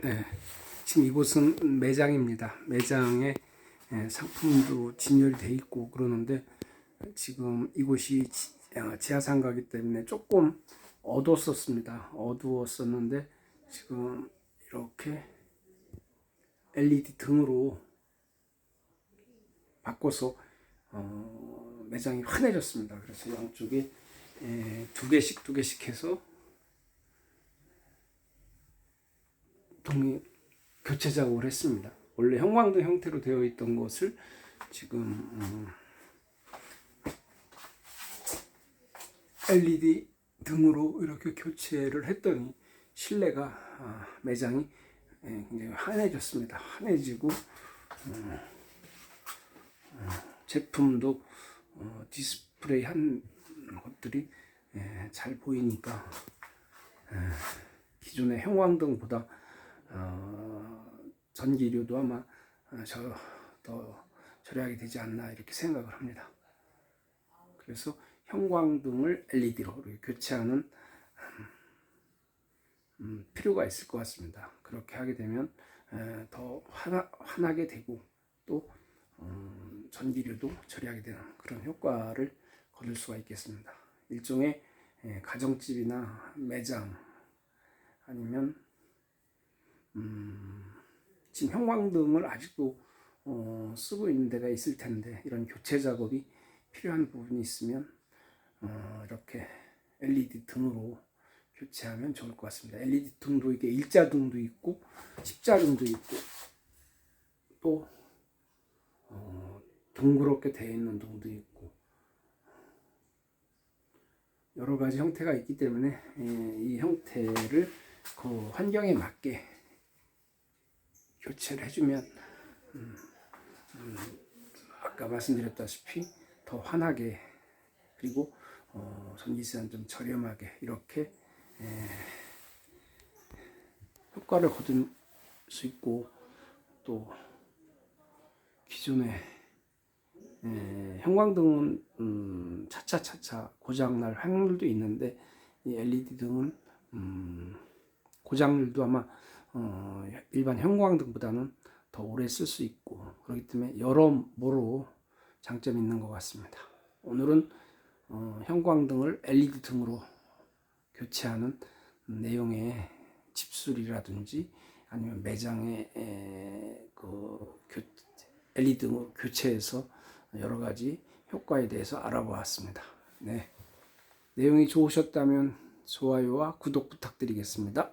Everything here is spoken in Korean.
네, 지금 이곳은 매장입니다. 매장에 예, 상품도 진열이 돼 있고 그러는데 지금 이곳이 지- 어, 지하상가기 때문에 조금 어두웠었습니다. 어두웠었는데 지금 이렇게 LED 등으로 바꿔서 어, 매장이 환해졌습니다. 그래서 양쪽에 에, 두 개씩 두 개씩 해서 동이 교체 작업을 했습니다. 원래 형광등 형태로 되어 있던 것을 지금 음, LED 등으로 이렇게 교체를 했더니 실내가 아, 매장이 예, 굉장히 환해졌습니다. 환해지고 음, 어, 제품도 어, 디스플레이 한 것들이 예, 잘 보이니까 예, 기존의 형광등보다 어, 전기료도 아마 어, 저더 절약이 되지 않나 이렇게 생각을 합니다. 그래서 형광등을 LED로 교체하는 음, 필요가 있을 것 같습니다. 그렇게 하게 되면 에, 더 환하, 환하게 되고 또 음, 전기료도 절약이 되는 그런 효과를 거둘 수가 있겠습니다. 일종의 에, 가정집이나 매장 아니면 음, 지금 형광등을 아직도 어, 쓰고 있는 데가 있을 텐데 이런 교체 작업이 필요한 부분이 있으면 어, 이렇게 LED 등으로 교체하면 좋을 것 같습니다. LED 등도 이게 일자 등도 있고 십자 등도 있고 또 어, 둥그렇게 되어 있는 등도 있고 여러 가지 형태가 있기 때문에 예, 이 형태를 그 환경에 맞게 교체를 해주면 음, 음, 아까 말씀드렸다시피 더 환하게 그리고 어, 전기세는 좀 저렴하게 이렇게 에, 효과를 거둘 수 있고 또 기존의 에, 형광등은 음, 차차차차 고장날 확률도 있는데 이 LED 등은 음, 고장률도 아마 어, 일반 형광등보다는 더 오래 쓸 수 있고 그렇기 때문에 여러모로 장점이 있는 것 같습니다. 오늘은 어, 형광등을 LED 등으로 교체하는 내용의 집수리라든지 아니면 매장의 에, 그 교, LED 등으로 교체해서 여러 가지 효과에 대해서 알아보았습니다. 네. 내용이 좋으셨다면 좋아요와 구독 부탁드리겠습니다.